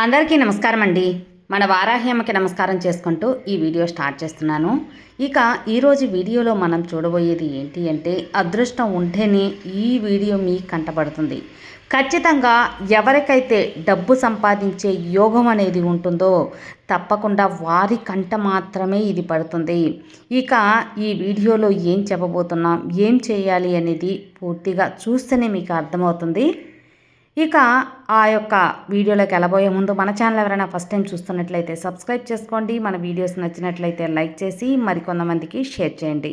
అందరికీ నమస్కారం అండి మన వారాహ్యమ్మకి నమస్కారం చేసుకుంటూ ఈ వీడియో స్టార్ట్ చేస్తున్నాను. ఇక ఈరోజు వీడియోలో మనం చూడబోయేది ఏంటి అంటే అదృష్టం ఉంటేనే ఈ వీడియో మీ కంటపడుతుంది ఖచ్చితంగా ఎవరికైతే డబ్బు సంపాదించే యోగం అనేది ఉంటుందో తప్పకుండా వారి కంట మాత్రమే ఇది పడుతుంది. ఇక ఈ వీడియోలో ఏం చెప్పబోతున్నాం ఏం చేయాలి అనేది పూర్తిగా చూస్తేనే మీకు అర్థమవుతుంది. ఇక ఆ యొక్క వీడియోలోకి వెళ్ళబోయే ముందు మన ఛానల్ ఎవరైనా ఫస్ట్ టైం చూస్తున్నట్లయితే సబ్స్క్రైబ్ చేసుకోండి. మన వీడియోస్ నచ్చినట్లయితే లైక్ చేసి మరికొంతమందికి షేర్ చేయండి.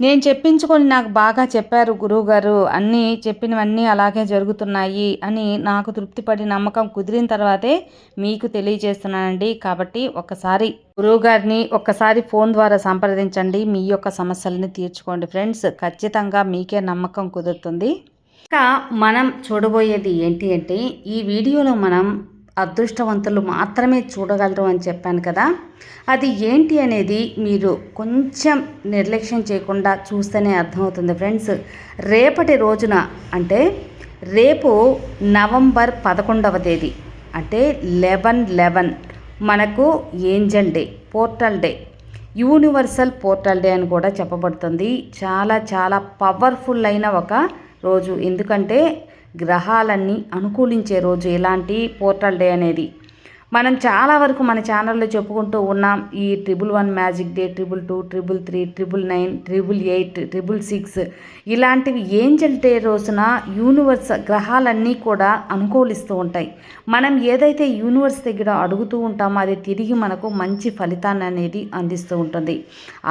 నేను చెప్పించుకొని నాకు బాగా చెప్పారు గురువుగారు. అన్నీ చెప్పినవన్నీ అలాగే జరుగుతున్నాయి అని నాకు తృప్తిపడి నమ్మకం కుదిరిన తర్వాతే మీకు తెలియజేస్తున్నానండి. కాబట్టి ఒకసారి గురువుగారిని ఒక్కసారి ఫోన్ ద్వారా సంప్రదించండి. మీ యొక్క సమస్యలని తీర్చుకోండి. ఫ్రెండ్స్ ఖచ్చితంగా మీకే నమ్మకం కుదురుతుంది. ఇంకా మనం చూడబోయేది ఏంటి అంటే ఈ వీడియోలో మనం అదృష్టవంతులు మాత్రమే చూడగలరు అని చెప్పాను కదా. అది ఏంటి అనేది మీరు కొంచెం నిర్లక్ష్యం చేయకుండా చూస్తేనే అర్థమవుతుంది ఫ్రెండ్స్. రేపటి రోజున అంటే రేపు నవంబర్ పదకొండవ తేదీ అంటే లెవెన్ లెవెన్ మనకు angel day portal day universal portal day అని కూడా చెప్పబడుతుంది. చాలా చాలా పవర్ఫుల్ అయిన ఒక రోజు. ఎందుకంటే గ్రహాలన్నీ అనుకూలించే రోజు ఎలాంటి పోర్టల్ డే అనేది? మనం చాలా వరకు మన ఛానల్లో చెప్పుకుంటూ ఉన్నాం ఈ triple one magic day triple two triple three triple nine triple eight triple six ఇలాంటివి ఏంజల్ డే రోజున యూనివర్స్ గ్రహాలన్నీ కూడా అనుకూలిస్తూ ఉంటాయి. మనం ఏదైతే యూనివర్స్ దగ్గర అడుగుతూ ఉంటామో అది తిరిగి మనకు మంచి ఫలితాన్ని అనేది అందిస్తూ ఉంటుంది.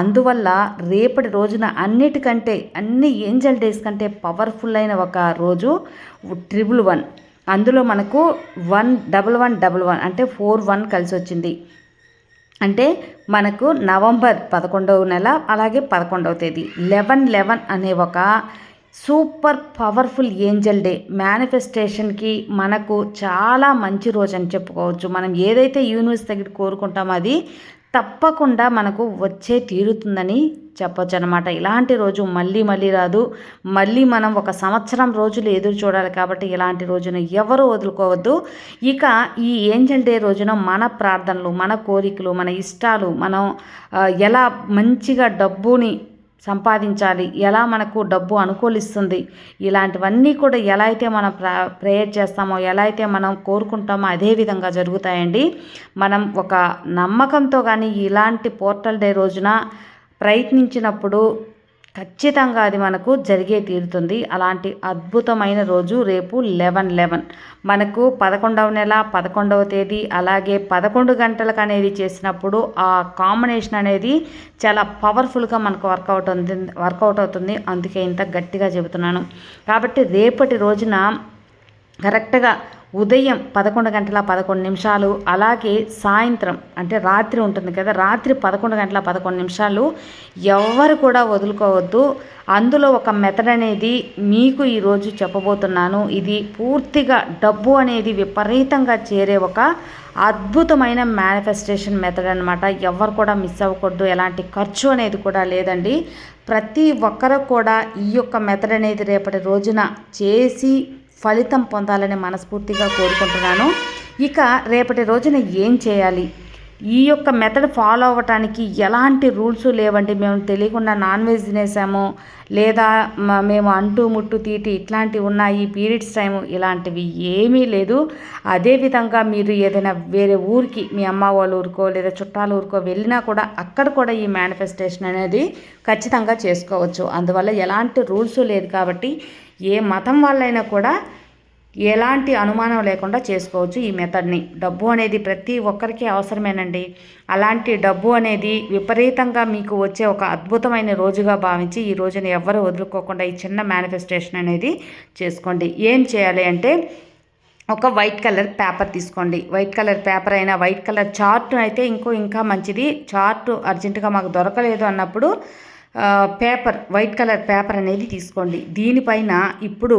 అందువల్ల రేపటి రోజున అన్నిటికంటే అన్ని ఏంజల్ డేస్ కంటే పవర్ఫుల్ అయిన ఒక రోజు ట్రిపుల్ వన్ అందులో మనకు one double one double one అంటే ఫోర్ వన్ కలిసి వచ్చింది. అంటే మనకు నవంబర్ పదకొండవ నెల అలాగే పదకొండవ తేదీ. లెవెన్ లెవెన్ అనే ఒక సూపర్ పవర్ఫుల్ ఏంజల్ డే మేనిఫెస్టేషన్కి మనకు చాలా మంచి రోజు అని చెప్పుకోవచ్చు. మనం ఏదైతే యూనివర్స్ దగ్గర కోరుకుంటామో అది తప్పకుండా మనకు వచ్చే తీరుతుందని చెప్పొచ్చు అనమాట ఇలాంటి రోజు మళ్ళీ మళ్ళీ రాదు. మళ్ళీ మనం ఒక సంవత్సరం రోజులు ఎదురు చూడాలి కాబట్టి ఇలాంటి రోజున ఎవరు వదులుకోవద్దు. ఇక ఈ ఏంజల్ డే రోజున మన ప్రార్థనలు మన కోరికలు మన ఇష్టాలు మనం ఎలా మంచిగా డబ్బుని సంపాదించాలి. ఎలా మనకు డబ్బు అనుకూలిస్తుంది? ఇలాంటివన్నీ కూడా ఎలా అయితే మనం ప్రేయర్ చేస్తామో ఎలా అయితే మనం కోరుకుంటామో అదే విధంగా జరుగుతాయండి. మనం ఒక నమ్మకంతో కానీ ఇలాంటి పోర్టల్ డే రోజున ప్రయత్నించినప్పుడు ఖచ్చితంగా అది మనకు జరిగే తీరుతుంది. అలాంటి అద్భుతమైన రోజు రేపు లెవెన్ లెవెన్. మనకు పదకొండవ నెల పదకొండవ తేదీ అలాగే పదకొండు గంటలకు అనేది చేసినప్పుడు ఆ కాంబినేషన్ అనేది చాలా పవర్ఫుల్గా మనకు వర్కౌట్ అవుతుంది వర్కౌట్ అవుతుంది. అందుకే ఇంత గట్టిగా చెబుతున్నాను. కాబట్టి రేపటి రోజున కరెక్ట్గా ఉదయం పదకొండు గంటల పదకొండు నిమిషాలు అలాగే సాయంత్రం అంటే రాత్రి ఉంటుంది కదా రాత్రి పదకొండు గంటల పదకొండు నిమిషాలు ఎవరు కూడా వదులుకోవద్దు. అందులో ఒక మెథడ్ అనేది మీకు ఈరోజు చెప్పబోతున్నాను. ఇది పూర్తిగా డబ్బు అనేది విపరీతంగా చేరే ఒక అద్భుతమైన మేనిఫెస్టేషన్ మెథడ్ అనమాట ఎవరు కూడా మిస్ అవ్వకూడదు. ఎలాంటి ఖర్చు అనేది కూడా లేదండి. ప్రతి ఒక్కరు కూడా ఈ యొక్క మెథడ్ అనేది రేపటి రోజున చేసి ఫలితం పొందాలని మనస్ఫూర్తిగా కోరుకుంటున్నాను. ఇక రేపటి రోజున ఏం చేయాలి? ఈ యొక్క మెథడ్ ఫాలో అవ్వటానికి ఎలాంటి రూల్స్ లేవండి? మేము తెలియకుండా నాన్ వెజ్ తినేసాము. లేదా మేము అంటు ముట్టు తీటి ఇట్లాంటివి ఉన్నాయి పీరియడ్స్ టైము ఇలాంటివి ఏమీ లేదు. అదేవిధంగా మీరు ఏదైనా వేరే ఊరికి మీ అమ్మ వాళ్ళ ఊరికో లేదా చుట్టాల ఊరికో వెళ్ళినా కూడా అక్కడ కూడా ఈ మేనిఫెస్టేషన్ అనేది ఖచ్చితంగా చేసుకోవచ్చు. అందువల్ల ఎలాంటి రూల్స్ లేదు కాబట్టి ఏ మతం వాళ్ళైనా కూడా ఎలాంటి అనుమానం లేకుండా చేసుకోవచ్చు ఈ మెథడ్ని. డబ్బు అనేది ప్రతి ఒక్కరికి అవసరమేనండి. అలాంటి డబ్బు అనేది విపరీతంగా మీకు వచ్చే ఒక అద్భుతమైన రోజుగా భావించి ఈ రోజుని ఎవ్వరూ వదులుకోకుండా ఈ చిన్న మేనిఫెస్టేషన్ అనేది చేసుకోండి. ఏం చేయాలి అంటే ఒక వైట్ కలర్ పేపర్ తీసుకోండి. వైట్ కలర్ పేపర్ అయినా వైట్ కలర్ చార్ట్ అయితే ఇంకో ఇంకా మంచిది. చార్ట్ అర్జెంటుగా మాకు దొరకలేదు అన్నప్పుడు పేపర్ వైట్ కలర్ పేపర్ అనేది తీసుకోండి. దీనిపైన ఇప్పుడు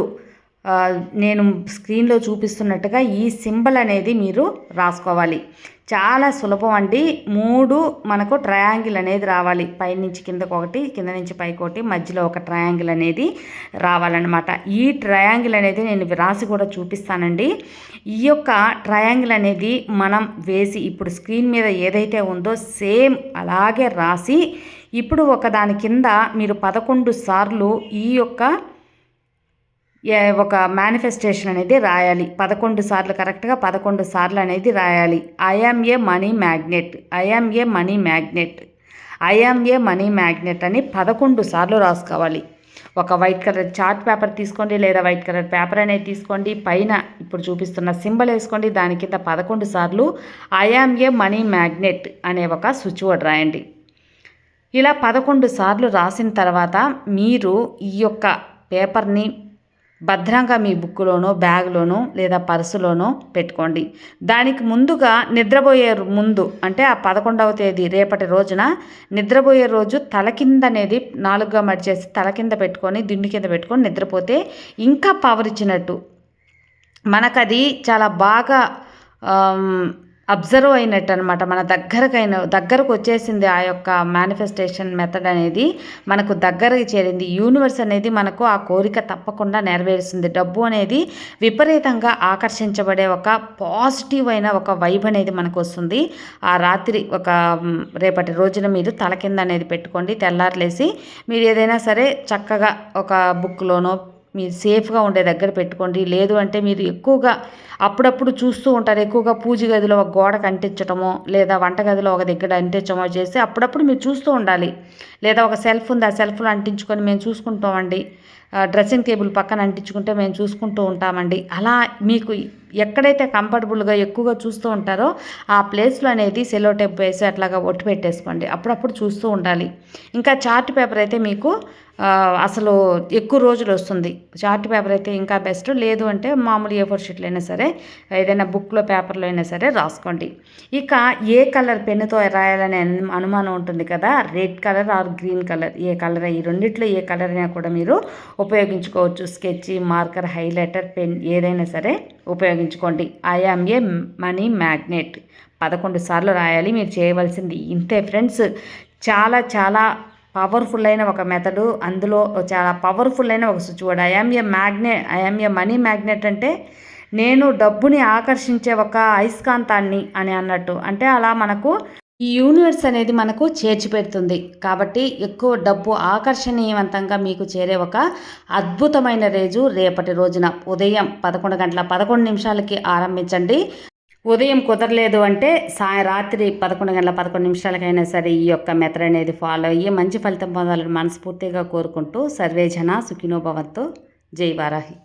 నేను స్క్రీన్లో చూపిస్తున్నట్టుగా ఈ సింబల్ అనేది మీరు రాసుకోవాలి. చాలా సులభం అండి. మూడు మనకు ట్రయాంగిల్ అనేది రావాలి. పైనుంచి కిందకు ఒకటి కింద నుంచి పైకి ఒకటి మధ్యలో ఒక ట్రయాంగిల్ అనేది రావాలన్నమాట. ఈ ట్రయాంగిల్ అనేది నేను రాసి కూడా చూపిస్తానండి. ఈ యొక్క ట్రయాంగిల్ అనేది మనం వేసి ఇప్పుడు స్క్రీన్ మీద ఏదైతే ఉందో సేమ్ అలాగే రాసి ఇప్పుడు ఒక దాని కింద మీరు పదకొండు సార్లు ఈ యొక్క ఒక మేనిఫెస్టేషన్ అనేది రాయాలి. పదకొండు సార్లు కరెక్ట్గా పదకొండు సార్లు అనేది రాయాలి. I'm a money magnet I'm a money magnet I'm a money magnet అని పదకొండు సార్లు రాసుకోవాలి. ఒక వైట్ కలర్ చార్ట్ పేపర్ తీసుకోండి లేదా వైట్ కలర్ పేపర్ అనేది తీసుకోండి. పైన ఇప్పుడు చూపిస్తున్న సింబల్ వేసుకోండి. దాని కింద పదకొండు సార్లు ఐఆమ్ ఏ మనీ మ్యాగ్నెట్ అనే ఒక స్విచ్ బోర్డ్ రాయండి. ఇలా పదకొండు సార్లు రాసిన తర్వాత మీరు ఈ యొక్క పేపర్ని భద్రంగా మీ బుక్లోనో బ్యాగ్లోనో లేదా పర్సులోనో పెట్టుకోండి. దానికి ముందుగా నిద్రపోయే ముందు అంటే ఆ పదకొండవ తేదీ రేపటి రోజున నిద్రపోయే రోజు తల కింద అనేది నాలుగుగా మడిచేసి తల కింద పెట్టుకొని దిండు కింద పెట్టుకొని నిద్రపోతే ఇంకా పవర్ ఇచ్చినట్టు. మనకది చాలా బాగా అబ్జర్వ్ అయినట్టు అనమాట మన దగ్గరకైన దగ్గరకు వచ్చేసింది ఆ యొక్క మేనిఫెస్టేషన్ మెథడ్ అనేది మనకు దగ్గరకు చేరింది. యూనివర్స్ అనేది మనకు ఆ కోరిక తప్పకుండా నెరవేరుస్తుంది. డబ్బు అనేది విపరీతంగా ఆకర్షించబడే ఒక పాజిటివ్ అయిన ఒక వైబ్ అనేది మనకు వస్తుంది ఆ రాత్రి ఒక రేపటి రోజున మీరు తల కింద అనేది పెట్టుకోండి. తెల్లారులేసి మీరు ఏదైనా సరే చక్కగా ఒక బుక్లోనో మీరు సేఫ్గా ఉండే దగ్గర పెట్టుకోండి. లేదు అంటే మీరు ఎక్కువగా అప్పుడప్పుడు చూస్తూ ఉంటారు. ఎక్కువగా పూజ గదిలో ఒక గోడకు అంటించటమో లేదా వంటగదిలో ఒక దగ్గర అంటించమో చేసి అప్పుడప్పుడు మీరు చూస్తూ ఉండాలి. లేదా ఒక సెల్ఫ్ ఉంది. ఆ సెల్ఫ్లో అంటించుకొని మేము చూసుకుంటామండి. డ్రెస్సింగ్ టేబుల్ పక్కన అంటించుకుంటే మేము చూసుకుంటూ ఉంటామండి. అలా మీకు ఎక్కడైతే కంఫర్టబుల్గా ఎక్కువగా చూస్తూ ఉంటారో ఆ ప్లేస్లో అనేది సెలో టేప్ వేసి అట్లాగా ఒట్టు పెట్టేసుకోండి. అప్పుడప్పుడు చూస్తూ ఉండాలి. ఇంకా చార్ట్ పేపర్ అయితే మీకు అసలు ఎక్కువ రోజులు వస్తుంది. చార్ట్ పేపర్ అయితే ఇంకా బెస్ట్. లేదు అంటే మామూలు ఏ ఫోర్ షీట్లు అయినా సరే ఏదైనా బుక్లో పేపర్లో అయినా సరే రాసుకోండి. ఇక ఏ కలర్ పెన్నుతో రాయాలనే అను- అనుమానం ఉంటుంది కదా red colour or green colour? A colour? ఈ రెండిట్లో ఏ కలర్ అయినా కూడా మీరు ఉపయోగించుకోవచ్చు. స్కెచ్ మార్కర్ హైలైటర్ పెన్ ఏదైనా సరే ఉపయోగించుకోండి. I'm a money magnet. పదకొండు సార్లు రాయాలి. మీరు చేయవలసింది ఇంతే ఫ్రెండ్స్. చాలా చాలా పవర్ఫుల్ అయిన ఒక మెథడు అందులో చాలా పవర్ఫుల్ అయిన ఒక switch word I'm a magnet I'm a money magnet అంటే నేను డబ్బుని ఆకర్షించే ఒక అయస్కాంతాన్ని అని అన్నట్టు. అంటే అలా మనకు ఈ యూనివర్స్ అనేది మనకు చేర్చి పెడుతుంది కాబట్టి ఎక్కువ డబ్బు ఆకర్షణీయవంతంగా మీకు చేరే ఒక అద్భుతమైన రోజు రేపటి రోజున. ఉదయం పదకొండు గంటల పదకొండు నిమిషాలకి ఆరంభించండి. ఉదయం కుదరలేదు అంటే సాయ రాత్రి పదకొండు గంటల పదకొండు నిమిషాలకైనా సరే ఈ యొక్క మెథడ్ అనేది ఫాలో అయ్యి మంచి ఫలితం పొందాలని మనస్ఫూర్తిగా కోరుకుంటూ సర్వేజన సుఖినోభవంతో జై వారాహి.